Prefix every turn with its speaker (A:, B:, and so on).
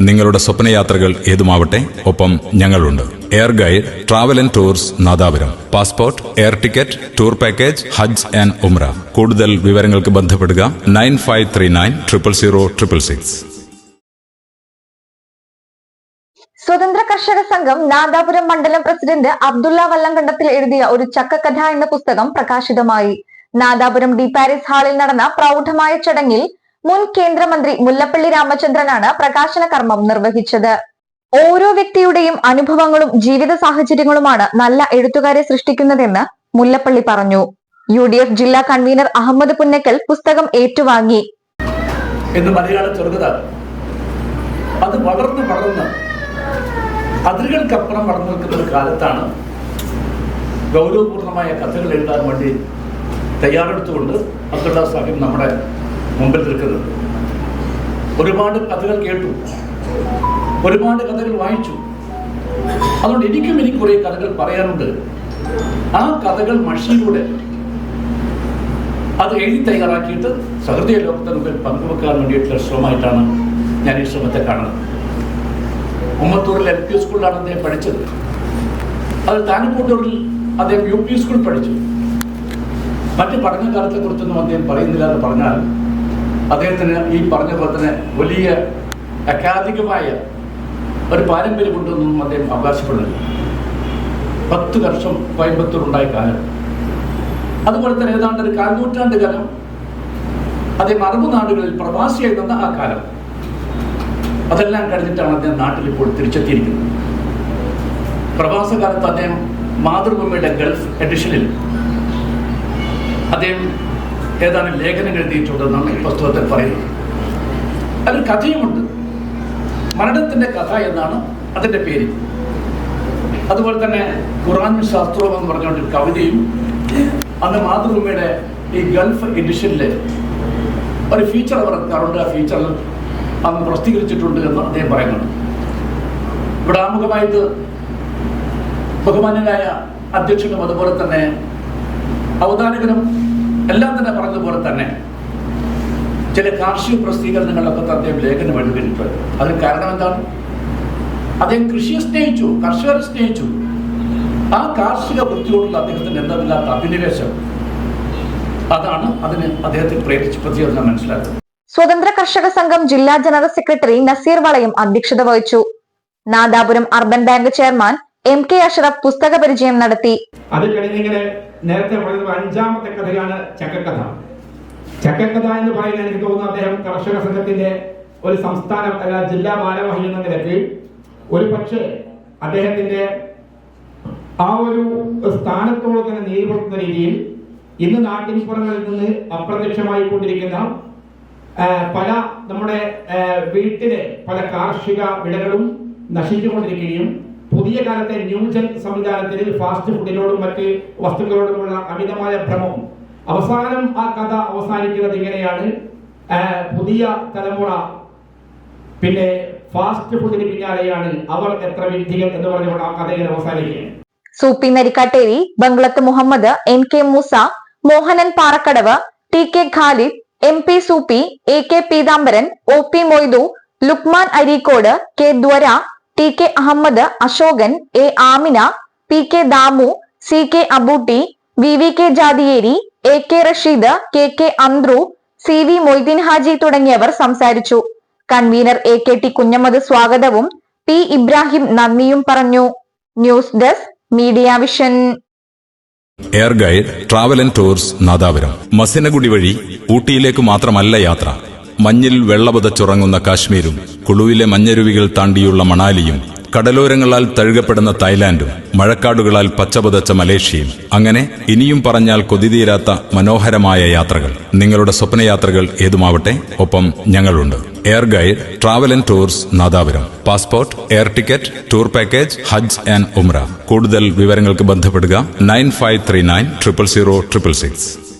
A: നിങ്ങളുടെ സ്വപ്നയാത്രകൾ ഏതുമാവട്ടെ ഒപ്പം ഞങ്ങളുണ്ട്. Air guide travel and tours Nadapuram. Passport air ticket tour package Hajj and Umrah കൂടുതൽ വിവരങ്ങൾക്ക് ബന്ധപ്പെടുക nine five three nine triple zero triple six.
B: സ്വതന്ത്ര കർഷക സംഘം നാദാപുരം മണ്ഡലം പ്രസിഡന്റ് അബ്ദുള്ള വല്ലംകണ്ടത്തിൽ എഴുതിയ ഒരു ചക്കക്കഥ എന്ന പുസ്തകം പ്രകാശിതമായി. നാദാപുരം ഡി പാരീസ് ഹാളിൽ നടന്ന പ്രൗഢമായ ചടങ്ങിൽ മുൻ കേന്ദ്രമന്ത്രി മുല്ലപ്പള്ളി രാമചന്ദ്രനാണ് പ്രകാശന കർമ്മം നിർവഹിച്ചത്. ഓരോ വ്യക്തിയുടെയും അനുഭവങ്ങളും ജീവിത സാഹചര്യങ്ങളുമാണ് നല്ല എഴുത്തുകാരെ സൃഷ്ടിക്കുന്നതെന്ന് മുല്ലപ്പള്ളി പറഞ്ഞു. യു ഡി എഫ് ജില്ലാ കൺവീനർ അഹമ്മദ് പുന്നക്കൽ പുസ്തകം ഏറ്റുവാങ്ങി.
C: എന്ന് അത് വളർന്ന് വളർന്ന് അതിരുകൾക്കപ്പുറം വളർന്നു നിൽക്കുന്ന ഒരു കാലത്താണ് ഗൗരവപൂർണമായ കഥകൾ എഴുതാൻ വേണ്ടി തയ്യാറെടുത്തുകൊണ്ട് അബ്ദുള്ള സാഹിബ് നമ്മുടെ മുമ്പിൽ നിൽക്കുന്നത്. ഒരുപാട് കഥകൾ കേട്ടു. ഒരുപാട് കഥകൾ വായിച്ചു. അതുകൊണ്ട് എനിക്കും എനിക്ക് കുറേ കഥകൾ പറയാനുണ്ട്. ആ കഥകൾ മഷിയിലൂടെ അത് എഴുതി തയ്യാറാക്കിയിട്ട് സഹൃദയ ലോകത്തിന് മുമ്പിൽ പങ്കുവെക്കാൻ വേണ്ടിയിട്ടുള്ള ശ്രമമായിട്ടാണ് ഞാൻ ഈ ശ്രമത്തെ കാണുന്നത്. ഉമ്മത്തൂരിൽ എൽ പി സ്കൂളിലാണ് അദ്ദേഹം പഠിച്ചത്. അത് താനിക്കൂട്ടൂരിൽ അദ്ദേഹം യു പി സ്കൂൾ പഠിച്ചു. മറ്റ് പഠനകാലത്തെ കുറിച്ചൊന്നും അദ്ദേഹം പറയുന്നില്ല എന്ന് പറഞ്ഞാൽ അദ്ദേഹത്തിന് ഈ പറഞ്ഞ പോലെ തന്നെ വലിയ അക്കാദമികമായ ഒരു പാരമ്പര്യമുണ്ടെന്നും അദ്ദേഹം അവകാശപ്പെടുന്നില്ല. പത്ത് വർഷം കോയമ്പത്തൂർ ഉണ്ടായ കാലം. അതുപോലെ തന്നെ ഏതാണ്ട് ഒരു കാൽനൂറ്റാണ്ട് കാലം അദ്ദേഹം അറബ് നാടുകളിൽ പ്രവാസിയായി നിന്ന ആ കാലം. അതെല്ലാം കഴിഞ്ഞിട്ടാണ് അദ്ദേഹം നാട്ടിൽ ഇപ്പോൾ തിരിച്ചെത്തിയിരിക്കുന്നത്. പ്രവാസകാലത്ത് അദ്ദേഹം മാതൃഭൂമിയുടെ ഗൾഫ് എഡിഷനിൽ അദ്ദേഹം ഏതാനും ലേഖനം എഴുതിയിട്ടുണ്ടെന്നാണ് ഈ പുസ്തകത്തിൽ പറയുന്നത് അതിൽ കഥയുമുണ്ട്. മരണത്തിന്റെ കഥ എന്നാണ് അതിന്റെ പേര്. അതുപോലെ തന്നെ ഖുറാൻ ശാസ്ത്രവും എന്ന് പറഞ്ഞുകൊണ്ട് കവിതയും അന്ന് മാതൃഭൂമിയുടെ ഈ ഗൾഫ് എഡിഷനിൽ ഒരു ഫീച്ചർ ഇറക്കാറുണ്ട് ആ ഫീച്ചറിൽ അന്ന് പ്രസിദ്ധീകരിച്ചിട്ടുണ്ട് എന്ന് അദ്ദേഹം പറയുന്നുണ്ട്. ഇവിടെ ആമുഖമായിട്ട് ബഹുമാന്യനായ അധ്യക്ഷനും അതുപോലെ തന്നെ അവതാരകനും എല്ലാം തന്നെ പറഞ്ഞതുപോലെ തന്നെ ചില കാർഷിക പ്രസിദ്ധീകരണങ്ങളിലൊക്കെ അദ്ദേഹം ലേഖനം എഴുതിയിട്ടുണ്ട്. അതിന് കാരണം എന്താണ്? അദ്ദേഹം കൃഷിയെ സ്നേഹിച്ചു കർഷകരെ സ്നേഹിച്ചു. ആ കാർഷിക വൃത്തിയോടുള്ള അദ്ദേഹത്തിന് എന്തെന്നില്ലാത്ത അഭിനിവേശം. അതാണ് അതിന് അദ്ദേഹത്തെ പ്രേരിപ്പിച്ചത് ഞാൻ മനസ്സിലാക്കുന്നത്.
B: സ്വതന്ത്ര കർഷക സംഘം ജില്ലാ ജനറൽ സെക്രട്ടറി നസീർ വളയം അധ്യക്ഷത വഹിച്ചു. Nadapuram urban bank chairman M K Ashraf പുസ്തക പരിചയം നടത്തി.
D: അത് കഴിഞ്ഞിങ്ങനെ നേരത്തെ പറഞ്ഞത് അഞ്ചാമത്തെ കഥയാണ് ചക്കക്കഥ. ചക്കക്കഥ എന്ന് പറയുന്നത് എനിക്ക് തോന്നുന്നു അദ്ദേഹം കർഷക സംഘത്തിന്റെ ഒരു സംസ്ഥാന അല്ല ജില്ലാ ഭാരവാഹി എന്ന നിലയ്ക്ക് ഒരു പക്ഷേ അദ്ദേഹത്തിന്റെ ആ ഒരു സ്ഥാനത്തോട് തന്നെ നേരിടുന്ന രീതിയിൽ ഇന്ന് നാട്ടിൻപുറങ്ങളിൽ നിന്ന് അപ്രത്യക്ഷമായി കൊണ്ടിരിക്കുന്ന പല നമ്മുടെ വീട്ടിലെ പല കാർഷിക വിളകളും നശിച്ചുകൊണ്ടിരിക്കുകയും പുതിയ കാലത്തെ ന്യൂജൻ സംവിധാനത്തിൽ ഫാസ്റ്റ് ഫുഡിനോടും മറ്റ് വസ്തുക്കളോടുമുള്ള അമിതമായ ഭ്രമം അവസാനം ആ കഥ അവസാനിക്കുന്നത് ഇങ്ങനെയാണ്. പുതിയ തലമുറ പിന്നെ ഫാസ്റ്റ് ഫുഡിന് പിന്നാലെയാണ് അവർ എത്ര വിദ്യകൾ എന്ന് പറഞ്ഞുകൊണ്ട് ആ കഥ ഇങ്ങനെ അവസാനിക്കുകയാണ്
B: Soopy Narikkatteri Banglath Muhammad N K Moosa Mohanan Parakkadavu T K Khalid M P Soopy A K Peethambaran O P Moidu Lukman Areekode K Dwara T K Ahmed Asokan A Amina P K Damu C K Abootty V V K Jathiyeri A K Rasheed K K Anthru C V Moideen Haji തുടങ്ങിയവർ സംസാരിച്ചു. Convener A K T Kunhammad സ്വാഗതവും P Ibrahim നന്ദിയും പറഞ്ഞു. News desk media vision.
A: Air guide travel and tours Nadapuram. Masinagudi വഴി ഊട്ടിയിലേക്ക് മാത്രമല്ല യാത്ര. മഞ്ഞിൽ വെള്ളപുതച്ചുറങ്ങുന്ന കാശ്മീരും കുളുവിലെ മഞ്ഞരുവികൾ താണ്ടിയുള്ള മണാലിയും കടലോരങ്ങളാൽ തഴുകപ്പെടുന്ന തായ്ലാന്റും മഴക്കാടുകളാൽ പച്ചപുതച്ച മലേഷ്യയും. അങ്ങനെ ഇനിയും പറഞ്ഞാൽ കൊതിതീരാത്ത മനോഹരമായ യാത്രകൾ. നിങ്ങളുടെ സ്വപ്നയാത്രകൾ ഏതുമാവട്ടെ ഒപ്പം ഞങ്ങളുണ്ട്. Air guide travel and tours Nadapuram. Passport air ticket tour package Hajj and Umrah. കൂടുതൽ വിവരങ്ങൾക്ക് ബന്ധപ്പെടുക nine five three nine triple zero triple six.